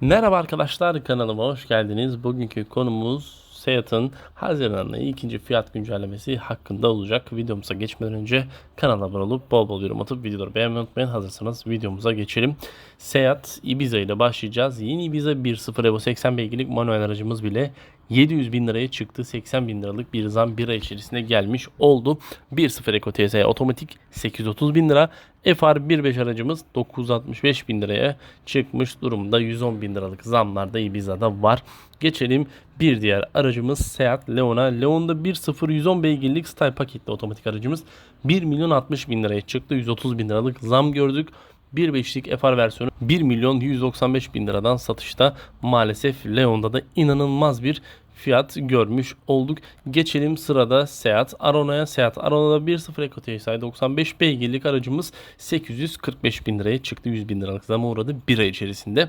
Merhaba arkadaşlar kanalıma hoş geldiniz. Bugünkü konumuz Seat'ın Haziran ayı ikinci fiyat güncellemesi hakkında olacak. Videomuza geçmeden önce kanala abone olup bol bol yorum atıp videoları beğenmeyi unutmayın. Hazırsanız videomuza geçelim. Seat Ibiza ile başlayacağız. Yeni Ibiza 1.0 Evo 80 beygirlik manuel aracımız bile 700 bin liraya çıktı. 80 bin liralık bir zam bir ay içerisinde gelmiş oldu. 1.0 Eco TSI otomatik 830 bin lira. FR 1.5 aracımız 965 bin liraya çıkmış durumda. 110 bin liralık zamlar da Ibiza'da var. Geçelim bir diğer aracımız Seat Leon'a. Leon'da 1.0 110 beygirlik style paketli otomatik aracımız 1 milyon 60 bin liraya çıktı. 130 bin liralık zam gördük. 1.5'lik FR versiyonu 1 milyon 195 bin liradan satışta. Maalesef Leon'da da inanılmaz bir fiyat görmüş olduk. Geçelim sırada Seat Arona'ya. Seat Arona'da 1.0 Eco TSI 95 beygirlik aracımız 845 bin liraya çıktı. 100 bin liralık zama uğradı bir ay içerisinde.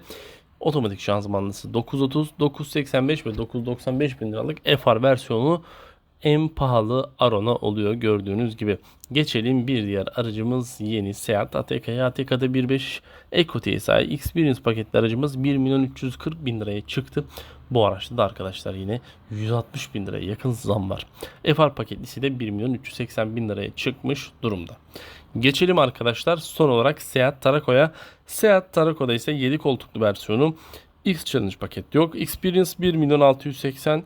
Otomatik şanzımanlısı 930, 985 ve 995 bin liralık FR versiyonu en pahalı Arona oluyor gördüğünüz gibi. Geçelim bir diğer aracımız yeni Seat ATK'ya. ATK'da 1.5 Eco TSI Experience paketli aracımız 1 milyon 340 bin liraya çıktı. Bu araçta da arkadaşlar yine 160 bin liraya yakın zam var. FR paketlisi de 1 milyon 380 bin liraya çıkmış durumda. Geçelim arkadaşlar son olarak Seat Taraco'ya. Seat Taraco'da ise 7 koltuklu versiyonu X Challenge paket yok. Experience 1 milyon 680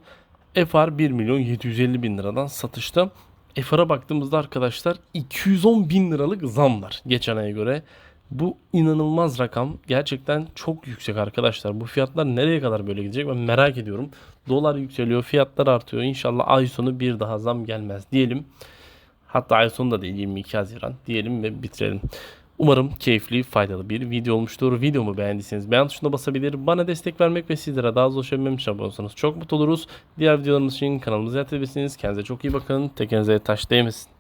FR 1 milyon 750 bin liradan satışta. FR'a baktığımızda arkadaşlar 210 bin liralık zam var geçen aya göre. Bu inanılmaz rakam. Gerçekten çok yüksek arkadaşlar. Bu fiyatlar nereye kadar böyle gidecek ben merak ediyorum. Dolar yükseliyor, fiyatlar artıyor. İnşallah ay sonu bir daha zam gelmez diyelim. Hatta ay sonu da değil 22 Haziran diyelim ve bitirelim. Umarım keyifli, faydalı bir video olmuştur. Videomu beğendiyseniz beğen tuşuna basabilir. Bana destek vermek ve sizlere daha az ulaşabilmem için abone olursanız çok mutlu oluruz. Diğer videolarımız için kanalımızı ziyaret. Kendinize çok iyi bakın. Tekinize taş değmesin.